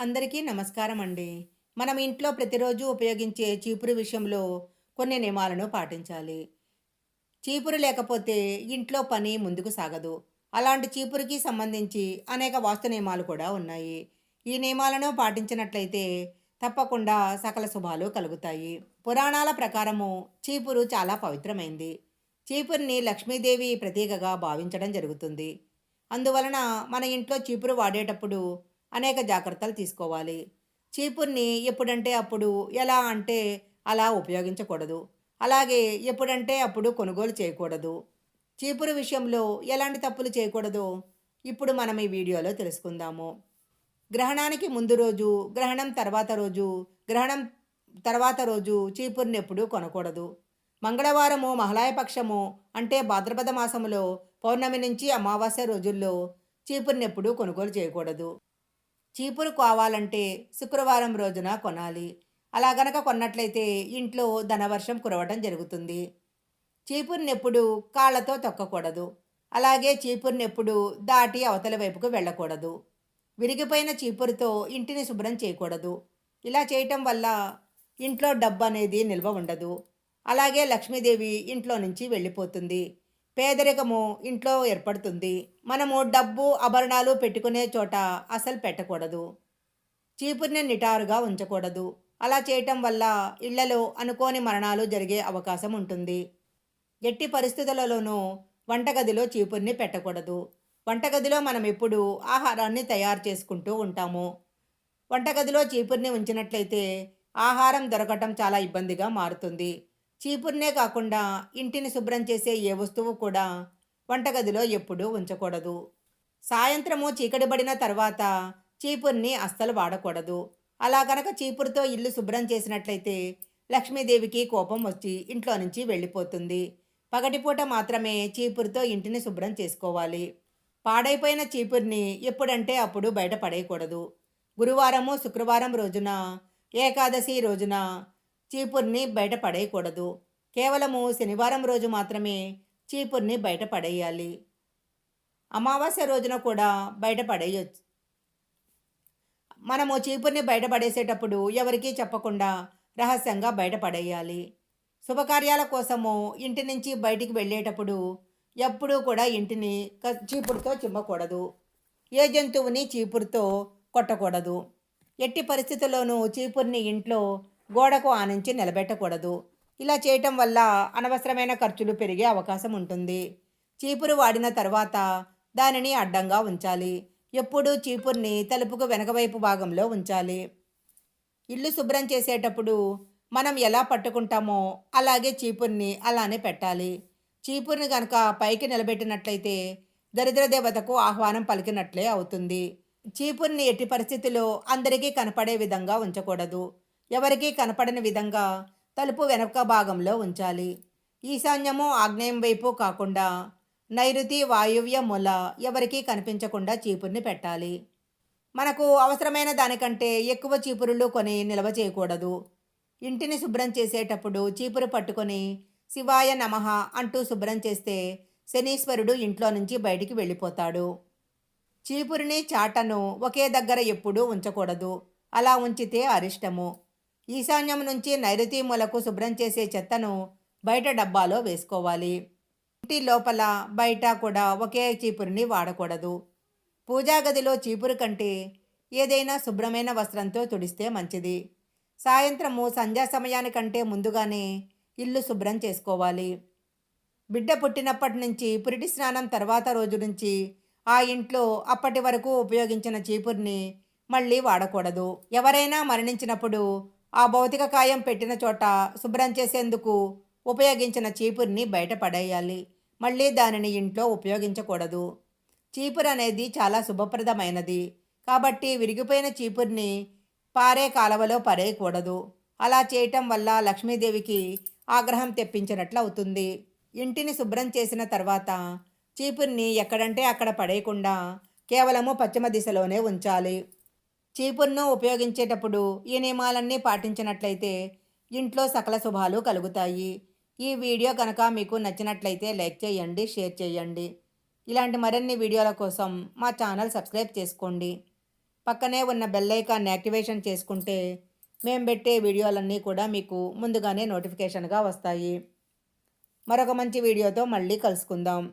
అందరికీ నమస్కారం అండి మనం ఇంట్లో ప్రతిరోజు ఉపయోగించే చీపురు విషయంలో కొన్ని నియమాలను పాటించాలి. చీపురు లేకపోతే ఇంట్లో పని ముందుకు సాగదు. అలాంటి చీపురుకి సంబంధించి అనేక వాస్తు నియమాలు కూడా ఉన్నాయి. ఈ నియమాలను పాటించినట్లయితే తప్పకుండా సకల శుభాలు కలుగుతాయి. పురాణాల ప్రకారము చీపురు చాలా పవిత్రమైంది. చీపురుని లక్ష్మీదేవి ప్రతీకగా భావించడం జరుగుతుంది. అందువలన మన ఇంట్లో చీపురు వాడేటప్పుడు అనేక జాగ్రత్తలు తీసుకోవాలి. చీపుర్ని ఎప్పుడంటే అప్పుడు ఎలా అంటే అలా ఉపయోగించకూడదు. అలాగే ఎప్పుడంటే అప్పుడు కొనుగోలు చేయకూడదు. చీపురు విషయంలో ఎలాంటి తప్పులు చేయకూడదో? ఇప్పుడు మనం ఈ వీడియోలో తెలుసుకుందాము. గ్రహణానికి ముందు రోజు గ్రహణం తర్వాత రోజు గ్రహణం తర్వాత రోజు చీపుర్ని ఎప్పుడు కొనకూడదు. మంగళవారము మహలాయపక్షము అంటే భాద్రపద మాసములో పౌర్ణమి నుంచి అమావాస్య రోజుల్లో చీపుర్ని ఎప్పుడూ కొనుగోలు చేయకూడదు. చీపురు కావాలంటే శుక్రవారం రోజున కొనాలి. అలా గనక కొన్నట్లయితే ఇంట్లో ధనవర్షం కురవటం జరుగుతుంది. చీపురునెప్పుడు కాళ్ళతో తొక్కకూడదు. అలాగే చీపురునెప్పుడు దాటి అవతల వైపుకు వెళ్ళకూడదు. విరిగిపోయిన చీపురుతో ఇంటిని శుభ్రం చేయకూడదు. ఇలా చేయటం వల్ల ఇంట్లో డబ్బు అనేది నిల్వ ఉండదు. అలాగే లక్ష్మీదేవి ఇంట్లో నుంచి వెళ్ళిపోతుంది. పేదరికము ఇంట్లో ఏర్పడుతుంది. మనము డబ్బు ఆభరణాలు పెట్టుకునే చోట అసలు పెట్టకూడదు. చీపుర్ని నిటారుగా ఉంచకూడదు. అలా చేయటం వల్ల ఇళ్ళలో అనుకోని మరణాలు జరిగే అవకాశం ఉంటుంది. ఎట్టి పరిస్థితులలోనూ వంటగదిలో చీపుర్ని పెట్టకూడదు. వంటగదిలో మనం ఎప్పుడు ఆహారాన్ని తయారు చేసుకుంటూ ఉంటాము. వంటగదిలో చీపుర్ని ఉంచినట్లయితే ఆహారం దొరకటం చాలా ఇబ్బందిగా మారుతుంది. చీపుర్నే కాకుండా ఇంటిని శుభ్రం చేసే ఏ వస్తువు కూడా వంటగదిలో ఎప్పుడూ ఉంచకూడదు. సాయంత్రము చీకటిబడిన తర్వాత చీపుర్ని అస్సలు వాడకూడదు. అలా కనుక చీపురుతో ఇల్లు శుభ్రం చేసినట్లయితే లక్ష్మీదేవికి కోపం వచ్చి ఇంట్లో నుంచి వెళ్ళిపోతుంది. పగటిపూట మాత్రమే చీపురుతో ఇంటిని శుభ్రం చేసుకోవాలి. పాడైపోయిన చీపుర్ని ఎప్పుడంటే అప్పుడు బయట పడేయకూడదు. గురువారము శుక్రవారం రోజున ఏకాదశి రోజున చీపుర్ని బయట పడేయకూడదు. కేవలము శనివారం రోజు మాత్రమే చీపుర్ని బయట పడేయాలి. అమావాస్య రోజున కూడా బయట పడేయచ్చు. మనము చీపుర్ని బయట పడేసేటప్పుడు ఎవరికీ చెప్పకుండా రహస్యంగా బయట పడేయాలి. శుభకార్యాల కోసము ఇంటి నుంచి బయటికి వెళ్ళేటప్పుడు ఎప్పుడూ కూడా ఇంటిని క- చీపురుతో చిమ్మకూడదు. ఏ జంతువుని చీపురుతో కొట్టకూడదు. ఎట్టి పరిస్థితుల్లోనూ చీపుర్ని ఇంట్లో గోడకు ఆనించి నిలబెట్టకూడదు. ఇలా చేయటం వల్ల అనవసరమైన ఖర్చులు పెరిగే అవకాశం ఉంటుంది. చీపురు వాడిన తర్వాత దానిని అడ్డంగా ఉంచాలి. ఎప్పుడూ చీపుర్ని తలుపుకు వెనకవైపు భాగంలో ఉంచాలి. ఇల్లు శుభ్రం చేసేటప్పుడు మనం ఎలా పట్టుకుంటామో అలాగే చీపుర్ని అలానే పెట్టాలి. చీపుర్ని కనుక పైకి నిలబెట్టినట్లయితే దరిద్ర దేవతకు ఆహ్వానం పలికినట్లే అవుతుంది. చీపుర్ని ఎట్టి పరిస్థితిలో అందరికీ కనపడే విధంగా ఉంచకూడదు. ఎవరికీ కనపడని విధంగా తలుపు వెనక భాగంలో ఉంచాలి. ఈశాన్యము ఆగ్నేయం వైపు కాకుండా నైరుతి వాయువ్య మూల ఎవరికీ కనిపించకుండా చీపుర్ని పెట్టాలి. మనకు అవసరమైన దానికంటే ఎక్కువ చీపురులు కొని నిల్వ చేయకూడదు. ఇంటిని శుభ్రం చేసేటప్పుడు చీపురు పట్టుకొని శివాయ నమః అంటూ శుభ్రం చేస్తే శనీశ్వరుడు ఇంట్లో నుంచి బయటికి వెళ్ళిపోతాడు. చీపురుని చాటను ఒకే దగ్గర ఎప్పుడూ ఉంచకూడదు. అలా ఉంచితే అరిష్టము. ఈశాన్యం నుంచి నైరుతి మూలకు శుభ్రం చేసే చెత్తను బయట డబ్బాలో వేసుకోవాలి. ఇంటి లోపల బయట కూడా ఒకే చీపురుని వాడకూడదు. పూజా గదిలో చీపురు కంటే ఏదైనా శుభ్రమైన వస్త్రంతో తుడిస్తే మంచిది. సాయంత్రము సంధ్యా సమయానికంటే ముందుగానే ఇల్లు శుభ్రం చేసుకోవాలి. బిడ్డ పుట్టినప్పటి నుంచి పురిటి స్నానం తర్వాత రోజు నుంచి ఆ ఇంట్లో అప్పటి వరకు ఉపయోగించిన చీపుర్ని మళ్ళీ వాడకూడదు. ఎవరైనా మరణించినప్పుడు ఆ భౌతిక కాయం పెట్టిన చోట శుభ్రం చేసేందుకు ఉపయోగించిన చీపుర్ని బయట పడేయాలి. మళ్ళీ దానిని ఇంట్లో ఉపయోగించకూడదు. చీపురు అనేది చాలా శుభప్రదమైనది. కాబట్టి విరిగిపోయిన చీపుర్ని పారే కాలవలో పడేయకూడదు అలా చేయటం వల్ల లక్ష్మీదేవికి ఆగ్రహం తెప్పించినట్లు అవుతుంది. ఇంటిని శుభ్రం చేసిన తర్వాత చీపుర్ని ఎక్కడంటే అక్కడ పడేయకుండా కేవలము పశ్చిమ దిశలోనే ఉంచాలి. చీపుర్ను ఉపయోగించేటప్పుడు ఈ నియమాలన్నీ పాటించినట్లయితే ఇంట్లో సకల శుభాలు కలుగుతాయి. ఈ వీడియో కనుక మీకు నచ్చినట్లయితే లైక్ చేయండి షేర్ చేయండి. ఇలాంటి మరిన్ని వీడియోల కోసం మా ఛానల్ సబ్స్క్రైబ్ చేసుకోండి. పక్కనే ఉన్న బెల్ ఐకాన్ని యాక్టివేషన్ చేసుకుంటే మేము పెట్టే వీడియోలన్నీ కూడా మీకు ముందుగానే నోటిఫికేషన్గా వస్తాయి. మరొక మంచి వీడియోతో మళ్ళీ కలుసుకుందాం.